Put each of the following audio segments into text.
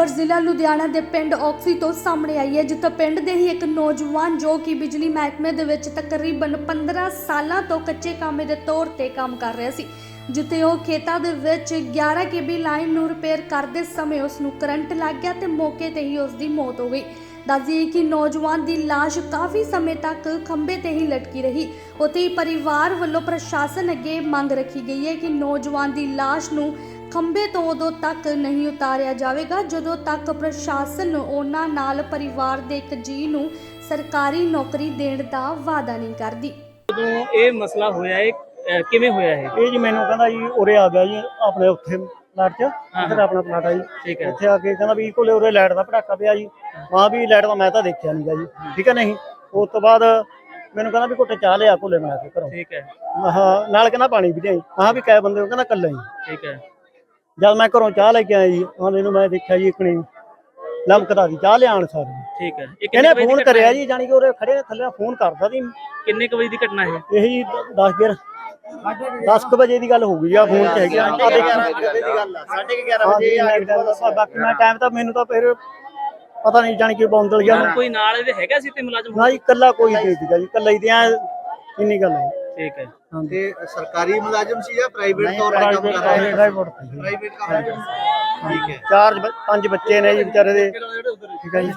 ਖਬਰ ਜ਼ਿਲ੍ਹਾ ਲੁਧਿਆਣਾ ਦੇ ਪਿੰਡ ਔਕਸੀ ਤੋਂ ਸਾਹਮਣੇ ਆਈ ਹੈ, ਜਿੱਥੇ ਪਿੰਡ ਦੇ ਹੀ ਇੱਕ ਨੌਜਵਾਨ ਜੋ ਕਿ ਬਿਜਲੀ ਮਹਿਕਮੇ ਦੇ ਵਿੱਚ ਤਕਰੀਬਨ 15 ਸਾਲਾਂ ਤੋਂ ਕੱਚੇ ਕਾਮੇ ਦੇ ਤੌਰ ਤੇ ਕੰਮ ਕਰ ਰਿਹਾ ਸੀ, ਜਿੱਥੇ ਉਹ ਖੇਤਾਂ ਦੇ ਵਿੱਚ 11 ਕੇਬੀ ਲਾਈਨ ਨੂੰ ਰਿਪੇਅਰ ਕਰਦੇ ਸਮੇਂ ਉਸ ਨੂੰ ਕਰੰਟ ਲੱਗ ਗਿਆ ਤੇ ਮੌਕੇ ਤੇ ਹੀ ਉਸ ਦੀ ਮੌਤ ਹੋ ਗਈ। ਦੱਸਦੀਏ ਕਿ ਨੌਜਵਾਨ ਦੀ ਲਾਸ਼ ਕਾਫੀ ਸਮੇਂ ਤੱਕ ਖੰਭੇ ਤੇ ਹੀ ਲਟਕੀ ਰਹੀ। ਉੱਥੇ ਹੀ ਪਰਿਵਾਰ ਵੱਲੋਂ ਪ੍ਰਸ਼ਾਸਨ ਅੱਗੇ ਮੰਗ ਰੱਖੀ ਗਈ ਹੈ ਕਿ ਨੌਜਵਾਨ ਦੀ ਲਾਸ਼ ਨੂੰ ਖੰਭੇ ਤੋਂ ਉਦੋਂ ਤੱਕ ਨਹੀਂ ਉਤਾਰਿਆ ਜਾਵੇਗਾ ਜਦੋਂ ਤੱਕ ਪ੍ਰਸ਼ਾਸਨ ਉਹਨਾਂ ਨਾਲ ਪਰਿਵਾਰ ਦੇ ਇੱਕ ਜੀ ਨੂੰ ਸਰਕਾਰੀ ਨੌਕਰੀ ਦੇਣ ਦਾ ਵਾਅਦਾ ਨਹੀਂ ਕਰਦੀ। ਜਦੋਂ ਇਹ ਮਸਲਾ ਹੋਇਆ ਇਹ ਅਹ, ਕਿਵੇਂ ਹੋਇਆ ਇਹ? ਇਹ ਜੀ ਮੈਨੂੰ ਕਹਿੰਦਾ ਜੀ ਉਰੇ ਆ ਗਿਆ ਜੀ ਆਪਣੇ ਉੱਥੇ ਪਲਾਟ 'ਚ ਇੱਧਰ ਆਪਣਾ ਪਲਾਟ ਆ ਜੀ। ਠੀਕ ਹੈ। ਇੱਥੇ ਆ ਕੇ ਕਹਿੰਦਾ ਵੀ ਕੋਲੇ ਉਰੇ ਲਾਈਟ ਦਾ ਪਟਾਕਾ ਪਿਆ ਜੀ। ਮਾਂ ਵੀ ਲਾਈਟ ਦਾ ਮੈਂ ਤਾਂ ਦੇਖਿਆ ਨਹੀਂਗਾ ਜੀ। ਠੀਕ ਹੈ ਨਹੀਂ? ਉਸ ਤੋਂ ਬਾਅਦ ਮੈਨੂੰ ਕਹਿੰਦਾ ਵੀ ਘੁੱਟ ਚਾਹ ਲਿਆ ਕੋਲੇ ਬਣਾ ਕੇ ਘਰੋਂ। ਠੀਕ ਹੈ। ਮੈਂ ਕਿਹਾ ਨਾਲ ਕਹਿੰਦਾ ਪਾਣੀ ਵੀ ਲਿਆਈ। ਹਾਂ ਵੀ ਕੈ ਬੰਦੇ ਹੋ ਕਹਿੰਦਾ ਕੱਲਾ ਹੀ। ਠੀਕ ਹੈ। ਜਦ ਮੈਂ ਘਰੋਂ ਚਾਹ ਲੈ ਕੇ ਆਇਆ ਜੀ ਉਹਨੇ ਨੂੰ ਮੈਂ ਦੇਖਿਆ ਜੀ ਇਕਣੀ ਲਮਕਦਾ ਦੀ ਚਾਹ ਲਿਆਣ ਸਾਰੇ। ਠੀਕ ਹੈ। ਇਹ ਕਿੰਨੇ ਇਹਨੇ ਵਜੇ ਦੀ ਫੋਨ ਘਟਨਾ ਕਰਿਆ? ਜੀ ਜਾਨੀ ਕਿ ਉਰੇ ਖੜੇ ਥੱਲੇ ਫੋਨ ਕਰਦਾ ਸੀ। ਕਿੰਨੇ ਕੁ ਵਜੇ ਦੀ ਘਟਨਾ ਹੈ? ਇਹ ਜੀ 10 ਗਿਰ 10 ਕੁ ਵਜੇ ਦੀ ਗੱਲ ਹੋ ਗਈ ਆ ਫੋਨ 'ਚ ਹੈਗੀ ਆ। ਆਹ ਦੇਖੋ ਹਾਂ ਜੀ, ਮੈਂ ਗੱਲ ਦੱਸਾਂ, ਬਾਕੀ ਮੈਂ ਟਾਈਮ ਤਾਂ ਮੈਨੂੰ ਤਾਂ ਫਿਰ ਪਤਾ ਨਹੀਂ ਜਾਣੀ ਕਿ ਬੌਂਦਲ ਗਿਆ। ਕੋਈ ਨਾਲ ਇਹਦੇ ਹੈਗਾ ਸੀ ਤੇ ਮੁਲਾਜ਼ਮ? ਨਾ ਜੀ ਇਕੱਲਾ ਕੋਈ ਨਹੀਂ ਸੀਗਾ ਜੀ ਇਕੱਲਾ ਹੀ ਤੇ ਐਂ ਇੰਨੀ ਗੱਲ ਹੈ ਠੀਕ ਹੈ। ਤੇ ਸਰਕਾਰੀ ਮੁਲਾਜ਼ਮ ਸੀ ਜਾਂ ਪ੍ਰਾਈਵੇਟ ਤੌਰ ਤੇ ਕੰਮ ਕਰ ਰਿਹਾ ਪ੍ਰਾਈਵੇਟ ਪ੍ਰਾਈਵੇਟ ਕੰਮ ਠੀਕ ਹੈ। ਚਾਰ ਪੰਜ ਬੱਚੇ ਨੇ ਜੀ ਵਿਚਾਰੇ ਦੇ। ਠੀਕ ਹੈ ਜੀ।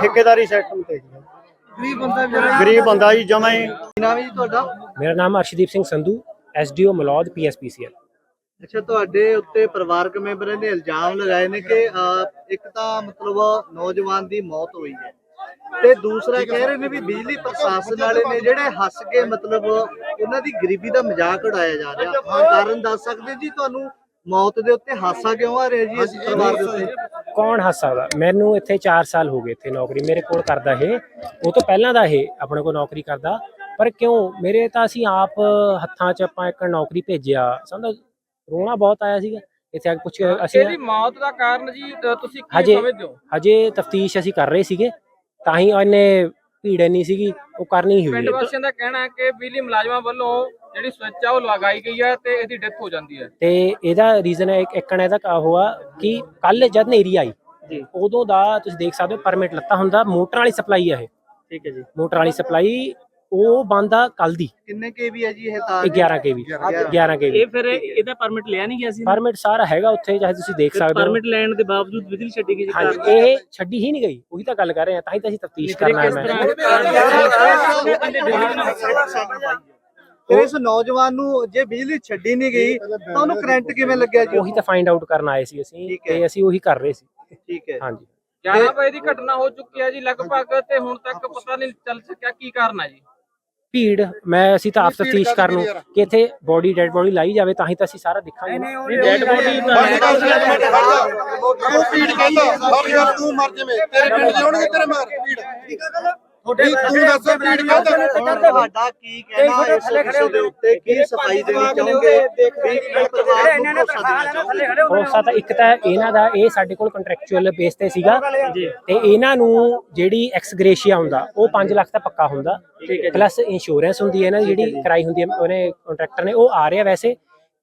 ਠੇਕੇਦਾਰੀ ਸਿਸਟਮ ਤੇ ਜੀ। ਗਰੀਬ ਬੰਦਾ ਵਿਚਾਰਾ ਗਰੀਬ ਬੰਦਾ ਜੀ ਜਮਾ ਹੀ। ਨਾਮ ਜੀ ਤੁਹਾਡਾ? ਮੇਰਾ ਨਾਮ ਅਰਸ਼ਦੀਪ ਸਿੰਘ ਸੰਧੂ ਐਸਡੀਓ ਮਲੌਦ ਪੀਐਸਪੀਸੀਐਲ ਅੱਛਾ ਤੁਹਾਡੇ ਉੱਤੇ ਪਰਿਵਾਰਕ ਮੈਂਬਰਾਂ ਨੇ ਇਲਜ਼ਾਮ ਲਗਾਏ ਨੇ ਕਿ ਇੱਕ ਤਾਂ ਮਤਲਬ ਨੌਜਵਾਨ ਦੀ ਮੌਤ ਹੋਈ ਹੈ। ਤੇ ਦੂਸਰਾ ਕਹਿ ਰਹੇ ਨੇ ਵੀ ਬਿਜਲੀ ਪ੍ਰਸ਼ਾਸਨ ਵਾਲੇ ਨੇ ਜਿਹੜੇ ਹੱਸ ਕੇ ਮਤਲਬ ਉਹਨਾਂ ਦੀ ਗਰੀਬੀ ਦਾ ਮਜ਼ਾਕ ਉਡਾਇਆ ਜਾ ਰਿਹਾ। ਹਾਂ ਕਾਰਨ ਦੱਸ ਸਕਦੇ ਜੀ ਤੁਹਾਨੂੰ? ਮੌਤ ਦੇ ਉੱਤੇ ਹਾਸਾ ਕਿਉਂ ਆ ਰਿਹਾ ਜੀ ਇਸ ਪਰਿਵਾਰ ਦੇ ਉੱਤੇ? ਕੌਣ ਹੱਸ ਸਕਦਾ ਮੈਨੂੰ ਇੱਥੇ 4 ਸਾਲ ਹੋ ਗਏ ਇੱਥੇ ਨੌਕਰੀ। ਮੇਰੇ ਕੋਲ ਕਰਦਾ ਇਹ। ਉਹ ਤੋਂ ਪਹਿਲਾਂ ਦਾ ਇਹ ਆਪਣੇ ਕੋਲ ਨੌਕਰੀ ਕਰਦਾ। ਪਰ ਕਿਉਂ? ਮੇਰੇ ਤਾਂ ਅਸੀਂ ਆਪ ਹੱਥਾਂ 'ਚ ਆਪਾਂ ਇੱਕ ਨੌਕਰੀ ਭੇਜਿਆ। ਸਮਝ ਰੋਣਾ ਬਹੁਤ ਆਇਆ ਸੀਗਾ। ਇੱਥੇ ਆ ਕੇ ਪੁੱਛ ਅਸੀਂ ਇਹਦੀ ਮੌਤ ਦਾ ਕਾਰਨ ਜੀ ਤੁਸੀਂ ਕੀ ਹਜੇ- ਸਮਝਦੇ ਹੋ? ਹਜੇ ਤਫਤੀਸ਼ ਅਸੀਂ ਕਰ ਰਹੇ ਸੀਗੇ। ਤਾਂ ਹੀ ਉਹਨੇ ਭੀੜ ਇੰਨੀ ਸੀਗੀ ਉਹ ਕਰਨੀ ਹੀ ਹੋਈ ਪਿੰਡ। ਵਾਸੀਆਂ ਦਾ ਕਹਿਣਾ ਹੈ ਕਿ ਬਿਜਲੀ ਮੁਲਾਜ਼ਮਾਂ ਵੱਲੋਂ ਜਿਹੜੀ ਸਵਿੱਚ ਆ ਉਹ ਲਗਾਈ ਗਈ ਹੈ ਤੇ ਇਹਦੀ ਡੈਥ ਹੋ ਜਾਂਦੀ ਹੈ। ਤੇ ਇਹਦਾ ਰੀਜ਼ਨ ਹੈ ਇੱਕ ਇੱਕਣ ਇਹਦਾ ਕਾ ਹੋਆ ਕਿ ਕੱਲ ਜਦ ਨੇਰੀ ਆਈ ਜੀ। ਉਦੋਂ ਦਾ ਤੁਸੀਂ ਦੇਖ ਸਕਦੇ ਹੋ ਪਰਮਿਟ ਲੱਤਾ ਹੁੰਦਾ ਮੋਟਰ ਵਾਲੀ ਸਪਲਾਈ ਹੈ ਇਹ। ਠੀਕ ਹੈ ਜੀ। ਮੋਟਰ ਵਾਲੀ ਸਪਲਾਈ ਉਹ ਬੰਦ ਆ ਕੱਲ ਦੀ। ਕਿੰਨੇ ਕੇਵੀ ਹੈ ਜੀ ਇਹ ਤਾਰ 11 ਕੇਵੀ 11 ਕੇਵੀ ਇਹ ਫਿਰ ਇਹਦਾ ਪਰਮਿਟ ਲਿਆ ਨਹੀਂ ਗਿਆ ਸੀ ਪਰਮਿਟ ਸਾਰਾ ਹੈਗਾ ਉੱਥੇ ਚਾਹੇ ਤੁਸੀਂ ਦੇਖ ਸਕਦੇ ਹੋ। ਪਰਮਿਟ ਲੈਣ ਦੇ ਬਾਵਜੂਦ ਬਿਜਲੀ ਛੱਡੀ ਗਈ ਜੀ ਕਾਰਨ ਇਹ ਛੱਡੀ ਹੀ ਨਹੀਂ ਗਈ। ਉਹੀ ਤਾਂ ਗੱਲ ਕਰ ਰਹੇ ਆ ਤਾਂ ਹੀ ਤਾਂ ਅਸੀਂ ਤਫਤੀਸ਼ ਕਰਨਾ ਹੈ। ਮੈਂ ਫਿਰ ਇਸ ਨੌਜਵਾਨ ਨੂੰ ਜੇ ਬਿਜਲੀ ਛੱਡੀ ਨਹੀਂ ਗਈ ਤਾਂ ਉਹਨੂੰ ਕਰੰਟ ਕਿਵੇਂ ਲੱਗਿਆ ਜੀ? ਉਹੀ ਤਾਂ ਫਾਈਂਡ ਆਊਟ ਕਰਨ ਆਏ ਸੀ ਅਸੀਂ। ਤੇ ਅਸੀਂ ਉਹੀ ਕਰ ਰਹੇ ਸੀ। ਠੀਕ ਹੈ। ਹਾਂਜੀ। 11 ਵਜੇ ਦੀ ਘਟਨਾ ਹੋ ਚੁੱਕੀ ਹੈ ਜੀ ਲਗਭਗ ਤੇ ਹੁਣ ਤੱਕ ਪਤਾ ਨਹੀਂ ਚੱਲ ਸਕਿਆ ਕੀ ਕਾਰਨ ਹੈ ਜੀ। ਭੀੜ ਮੈਂ ਅਸੀਂ ਤਾਂ ਆਪ ਤਫਤੀਸ਼ ਕਰਨ ਨੂੰ ਕਿ ਇੱਥੇ ਬੋਡੀ ਡੈਡ ਬੋਡੀ ਲਾਈ ਜਾਵੇ ਤਾਂ ਹੀ ਤਾਂ ਅਸੀਂ ਸਾਰਾ ਦੇਖਾਂਗੇ। ਡੈਡ ਬੋਡੀ ਕਹਿੰਦਾ ਤੂੰ ਮਰ ਜਾਵੇਂ ਤੇਰੇ ਪਿੰਡ ਦੇ ਤੇਰੇ ਮਾਰ ਪੀੜ ਤੁਹਾਡੀ ਤੂੰ ਦੱਸ ਪੀੜ ਕਹਿੰਦਾ? ਤੁਹਾਡਾ ਕੀ ਕਹਿਣਾ ਇਸ ਵਿਸ਼ੇ ਦੇ ਉੱਤੇ ਕੀ ਸਫ਼ਾਈ ਦੇਣੀ ਚਾਹੋਗੇ? ਵੀ ਪਰਿਵਾਰ ਨੂੰ ਭਰੋਸਾ ਦੇਣਾ ਚਾਹੋਗੇ? ਭਰੋਸਾ ਤਾਂ ਇੱਕ ਤਾਂ ਇਹਨਾਂ ਦਾ ਇਹ ਸਾਡੇ ਕੋਲ ਕੰਟਰੈਕਚੁਅਲ ਬੇਸ ਤੇ ਸੀਗਾ ਤੇ ਇਹਨਾਂ ਨੂੰ ਜਿਹੜੀ ਐਕਸਗ੍ਰੇਸ਼ੀਆ ਹੁੰਦਾ ਉਹ 5 ਲੱਖ ਦਾ ਪੱਕਾ ਹੁੰਦਾ। ਪਲੱਸ ਇੰਸ਼ੋਰੈਂਸ ਹੁੰਦੀ ਹੈ ਇਹਨਾਂ ਦੀ ਜਿਹੜੀ ਕਰਾਈ ਹੁੰਦੀ ਹੈ ਉਹਨੇ ਕੰਟਰੈਕਟਰ ਨੇ ਉਹ ਆ ਰਿਹਾ ਵੈਸੇ।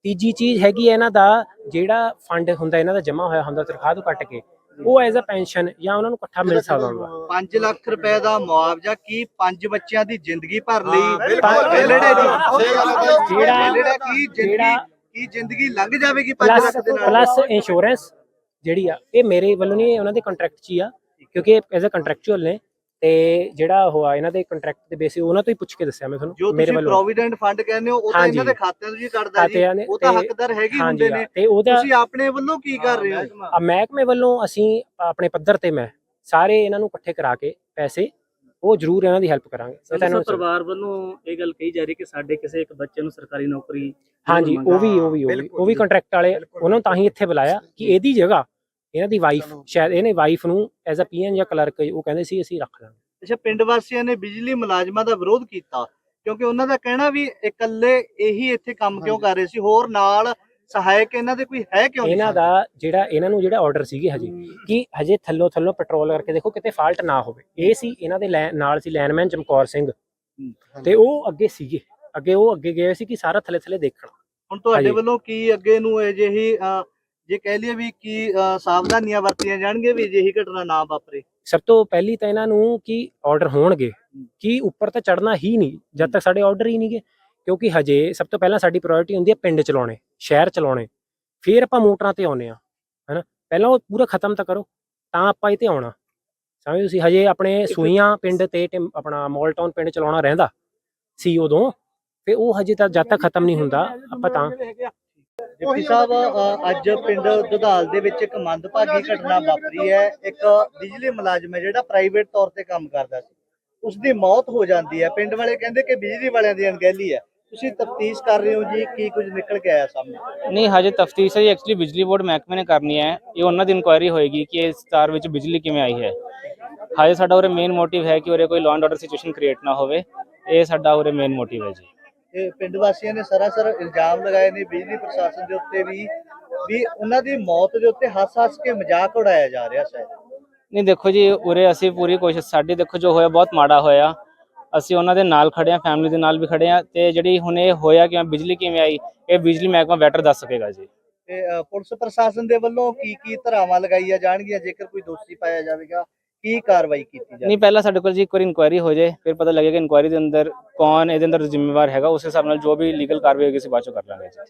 ਤੀਜੀ ਚੀਜ਼ ਹੈਗੀ ਹੈ ਇਹਨਾਂ ਦਾ ਜਿਹੜਾ ਫੰਡ ਹੁੰਦਾ ਇਹਨਾਂ ਦਾ ਜਮ੍ਹਾਂ ਹੋਇਆ ਹੁੰਦਾ ਤਨਖਾਹ ਤੋਂ ਕੱਟ ਕੇ। ਉਹ ਐਜ਼ ਅ ਪੈਨਸ਼ਨ ਜਾਂ ਉਹਨਾਂ ਨੂੰ ਇਕੱਠਾ ਮਿਲ ਸਕਦਾ ਹੁੰਦਾ 5 ਲੱਖ ਰੁਪਏ ਦਾ ਮੁਆਵਜ਼ਾ ਕੀ ਪੰਜ ਬੱਚਿਆਂ ਦੀ ਜ਼ਿੰਦਗੀ ਭਰ ਲਈ ਬਿਲਕੁਲ। ਵੇਲੜੇ ਬਾਈ। ਜਿਹੜਾ- ਵੇਲੜਾ ਕੀ ਜ਼ਿੰਦਗੀ ਜਿਹੜਾ- ਕੀ ਜ਼ਿੰਦਗੀ ਲੰਘ ਜਾਵੇਗੀ 5 ਪਲੱਸ ਲੱਖ ਦੇ ਨਾਲ ਪਲੱਸ ਇੰਸ਼ੋਰੈਂਸ ਜਿਹੜੀ ਆ ਇਹ ਮੇਰੇ ਵੱਲੋਂ ਨਹੀਂ ਇਹ ਉਹਨਾਂ ਦੇ ਕੰਟਰੈਕਟ 'ਚ ਹੀ ਆ ਕਿਉਂਕਿ ਐਜ਼ ਅ ਕੰਟਰੈਕਚੁਅਲ ਨੇ ਤੇ ਜਿਹੜਾ ਹੋਆ ਇਹਨਾਂ ਦੇ ਕੰਟਰੈਕਟ ਦੇ ਬੇਸਿਸ ਉਹਨਾਂ ਤੋਂ ਹੀ ਪੁੱਛ ਕੇ ਦੱਸਿਆ ਮੈਂ ਤੁਹਾਨੂੰ ਮੇਰੇ ਤੁਸੀਂ ਵੱਲੋਂ। ਪ੍ਰੋਵੀਡੈਂਟ ਫੰਡ ਕਹਿੰਦੇ ਹੋ ਉਹ ਤਾਂ। ਇਹਨਾਂ ਦੇ ਖਾਤਿਆਂ ਤੋਂ ਹੀ ਕੱਢਦਾ ਜੀ। ਖਾਤਿਆਂ ਨੇ ਉਹ ਤਾਂ ਹੱਕਦਾਰ ਹੈਗੇ ਹੁੰਦੇ ਨੇ। ਤੇ ਉਹਦਾ ਤੁਸੀਂ ਆਪਣੇ ਵੱਲੋਂ ਕੀ ਕਰ ਰਹੇ ਹੋ? ਆ ਮਹਿਕਮੇ ਵੱਲੋਂ ਅਸੀਂ ਆਪਣੇ ਪੱਧਰ ਤੇ ਮੈਂ ਸਾਰੇ ਇਹਨਾਂ ਨੂੰ ਇਕੱਠੇ ਕਰਾ ਕੇ ਪੈਸੇ ਉਹ ਜ਼ਰੂਰ ਇਹਨਾਂ ਦੀ ਹੈਲਪ ਕਰਾਂਗੇ। ਇਹ ਤਾਂ ਇਹਨਾਂ ਸੰਸਦ ਨੂੰ ਪਰਿਵਾਰ ਵੱਲੋਂ ਇਹ ਗੱਲ ਕਹੀ ਜਾ ਰਹੀ ਕਿ ਸਾਡੇ ਕਿਸੇ ਇੱਕ ਬੱਚੇ ਨੂੰ ਸਰਕਾਰੀ ਨੌਕਰੀ ਹਾਂਜੀ ਉਹ ਵੀ ਉਹ ਵੀ ਉਹ ਵੀ ਉਹ ਵੀ ਕੰਟਰੈਕਟ ਵਾਲੇ ਉਹਨਾਂ ਨੂੰ ਤਾਂ ਹੀ ਇੱਥੇ ਬੁਲਾਇਆ ਕਿ ਇਹਦੀ ਜਗ੍ਹਾ ਇਹਨਾਂ ਦੀ ਵਾਈਫ ਸ਼ਾਇਦ ਇਹਨੇ ਵਾਈਫ ਨੂੰ ਐਜ਼ ਅ ਪੀਐਨ ਜਾਂ ਕਲਰਕ ਉਹ ਕਹਿੰਦੇ ਸੀ ਅਸੀਂ ਰੱਖ ਲਾਂਗੇ। ਅੱਛਾ ਪਿੰਡ ਵਾਸੀਆਂ ਨੇ ਬਿਜਲੀ ਮੁਲਾਜ਼ਮਾਂ ਦਾ ਵਿਰੋਧ ਕੀਤਾ ਕਿਉਂਕਿ ਉਹਨਾਂ ਦਾ ਕਹਿਣਾ ਵੀ ਇਕੱਲੇ ਇਹੀ ਇੱਥੇ ਕੰਮ ਕਿਉਂ ਕਰ ਰਹੇ ਸੀ ਹੋਰ ਨਾਲ ਸਹਾਇਕ ਇਹਨਾਂ ਦੇ ਕੋਈ ਹੈ ਕਿਉਂ ਨਹੀਂ ਇਹਨਾਂ? ਦਾ ਜਿਹੜਾ ਇਹਨਾਂ ਨੂੰ ਜਿਹੜਾ ਆਰਡਰ ਸੀਗੇ ਹਜੇ ਕਿ ਹਜੇ ਥੱਲੋਂ ਥੱਲੋਂ ਪੈਟਰੋਲ ਕਰਕੇ ਦੇਖੋ ਕਿਤੇ ਫਾਲਟ ਨਾ ਹੋਵੇ। ਇਹ ਸੀ ਇਹਨਾਂ ਦੇ ਨਾਲ ਸੀ ਲਾਈਨਮੈਨ ਚਮਕੌਰ ਸਿੰਘ। ਤੇ ਉਹ ਅੱਗੇ ਸੀਗੇ। ਅੱਗੇ ਉਹ ਅੱਗੇ ਗਏ ਸੀ ਕਿ ਸਾਰਾ ਥੱਲੇ ਥੱਲੇ ਦੇਖਣਾ। ਹੁਣ ਤੁਹਾਡੇ। ਵੱਲੋਂ ਕੀ ਅੱਗੇ ਨੂੰ ਅਜਿਹੀ ਜੇ ਕਹਿ ਲਈਏ ਵੀ ਕੀ ਸਾਵਧਾਨੀਆਂ ਵਰਤੀਆਂ ਜਾਣਗੀਆਂ ਵੀ ਅਜਿਹੀ ਘਟਨਾ ਨਾ ਵਾਪਰੇ। ਸਭ ਤੋਂ ਪਹਿਲੀ ਤਾਂ ਇਹਨਾਂ ਨੂੰ ਕੀ ਆਰਡਰ ਹੋਣਗੇ। ਕਿ ਉੱਪਰ ਤਾਂ ਚੜਨਾ ਹੀ ਨਹੀਂ ਜਦ ਤੱਕ ਸਾਡੇ ਆਰਡਰ ਹੀ ਨਹੀਂਗੇ। ਕਿਉਂਕਿ ਹਜੇ ਸਭ ਤੋਂ ਪਹਿਲਾਂ ਸਾਡੀ ਪ੍ਰਾਇੋਰਟੀ ਹੁੰਦੀ ਹੈ ਪਿੰਡ ਚਲਾਉਣੇ ਸ਼ਹਿਰ ਚਲਾਉਣੇ। ਫਿਰ ਆਪਾਂ ਮੋਟਰਾਂ ਤੇ ਆਉਨੇ ਆ ਹੈਨਾ? ਪਹਿਲਾਂ ਉਹ ਪੂਰਾ ਖਤਮ ਤਾਂ ਕਰੋ ਤਾਂ ਆਪਾਂ ਇਹ ਤੇ ਆਉਣਾ। ਸਮਝਦੇ ਤੁਸੀਂ? ਹਜੇ ਆਪਣੇ ਸੂਈਆਂ ਪਿੰਡ ਤੇ ਟਿਮ- ਆਪਣਾ ਮਾਲ ਟਾਊਨ ਪਿੰਡ ਚਲਾਉਣਾ ਰਹਿੰਦਾ ਸੀ ਉਦੋਂ। ਤੇ ਉਹ ਹਜੇ ਤਾਂ ਜਦ ਤੱਕ ਖਤਮ ਨਹੀਂ ਹੁੰਦਾ ਆਪਾਂ ਤਾਂ ਡਿਪਟੀ ਸਾਹਿਬ ਅੱਜ ਪਿੰਡ ਦੁਧਾਲ ਦੇ ਵਿੱਚ ਇੱਕ ਮੰਦਭਾਗੀ ਘਟਨਾ ਵਾਪਰੀ ਹੈ। ਇੱਕ ਬਿਜਲੀ ਮੁਲਾਜ਼ਮ ਹੈ ਜਿਹੜਾ ਪ੍ਰਾਈਵੇਟ ਤੌਰ ਤੇ ਕੰਮ ਕਰਦਾ ਸੀ। ਉਸ ਦੀ ਮੌਤ ਹੋ ਜਾਂਦੀ ਹੈ। ਪਿੰਡ ਵਾਲੇ ਕਹਿੰਦੇ ਕਿ ਬਿਜਲੀ ਵਾਲਿਆਂ ਦੀ ਅਣਗਹਿਲੀ ਹੈ। ਤੁਸੀਂ ਤਫਤੀਸ਼ ਕਰ ਰਹੇ ਹੋ ਜੀ, ਕੀ ਕੁਝ ਨਿਕਲ ਕੇ ਆਇਆ ਸਾਹਮਣੇ? ਨਹੀਂ, ਹਜੇ ਤਫਤੀਸ਼ ਹੈ ਐਕਚੁਅਲੀ ਬਿਜਲੀ ਬੋਰਡ ਮਹਿਕਮੇ ਨੇ ਕਰਨੀ ਹੈ। ਇਹ ਉਹਨਾਂ ਦੀ ਇਨਕੁਆਇਰੀ ਹੋਏਗੀ ਕਿ ਇਸ ਤਾਰ ਵਿੱਚ ਬਿਜਲੀ ਕਿਵੇਂ ਆਈ ਹੈ। ਹਜੇ ਸਾਡਾ ਉਰੇ ਮੇਨ ਮੋਟਿਵ ਹੈ ਕਿ ਉਰੇ ਕੋਈ law and order situation create ਨਾ ਹੋਵੇ। ਇਹ ਸਾਡਾ ਉਰੇ ਮੇਨ ਮੋਟਿਵ ਹੈ ਜੀ। ਤੇ ਪਿੰਡ ਵਾਸੀਆਂ ਨੇ ਸਰਾਸਰ ਇਲਜ਼ਾਮ ਲਗਾਏ ਨੇ ਬਿਜਲੀ ਪ੍ਰਸ਼ਾਸਨ ਦੇ ਉੱਤੇ ਵੀ ਵੀ ਉਹਨਾਂ ਦੀ ਮੌਤ ਦੇ ਉੱਤੇ ਹੱਸ-ਹੱਸ ਕੇ ਮਜ਼ਾਕ ਉਡਾਇਆ ਜਾ ਰਿਹਾ ਸ਼ਾਇਦ। ਨਹੀਂ ਦੇਖੋ ਜੀ ਉਰੇ ਅਸੀਂ ਪੂਰੀ ਕੋਸ਼ਿਸ਼ ਸਾਡੀ ਦੇਖੋ ਜੋ ਹੋਇਆ ਬਹੁਤ ਮਾੜਾ ਹੋਇਆ। ਅਸੀਂ ਉਹਨਾਂ ਦੇ ਨਾਲ ਖੜੇ ਆ ਫੈਮਿਲੀ ਦੇ ਨਾਲ ਵੀ ਖੜੇ ਆ ਤੇ ਜਿਹੜੀ ਹੁਣ ਇਹ ਹੋਇਆ ਕਿ ਬਿਜਲੀ ਕਿਵੇਂ ਆਈ ਇਹ ਬਿਜਲੀ ਮਹਿਕਮਾ ਬੈਟਰ ਦੱਸ ਸਕੇਗਾ ਜੀ। ਤੇ ਪੁਲਿਸ ਪ੍ਰਸ਼ਾਸਨ ਦੇ ਵੱਲੋਂ ਕੀ ਕੀ ਧਰਾਵਾਂ ਲਗਾਈਆਂ ਜਾਣਗੀਆਂ ਜੇਕਰ ਕੋਈ ਦੋਸ਼ੀ ਪਾਇਆ ਜਾਵੇਗਾ ਕੀ ਕਾਰਵਾਈ ਕੀਤੀ ਜਾਵੇ ਨਹੀਂ ਪਹਿਲਾਂ ਸਾਡੇ ਕੋਲ ਜੀ ਇੱਕ ਵਾਰੀ ਇਨਕੁਆਇਰੀ ਹੋ ਜਾਏ ਫਿਰ ਪਤਾ ਲੱਗੇਗਾ ਇਨਕੁਆਇਰੀ ਦੇ ਅੰਦਰ ਕੌਣ ਇਹਦੇ ਅੰਦਰ ਜ਼ਿੰਮੇਵਾਰ ਹੈਗਾ ਉਸ ਹਿਸਾਬ ਨਾਲ ਜੋ ਵੀ ਲੀਗਲ ਕਾਰਵਾਈ ਹੋਏਗੀ ਅਸੀਂ ਬਾਅਦ ਚੋਂ ਕਰ ਲਾਂਗੇ ਜੀ।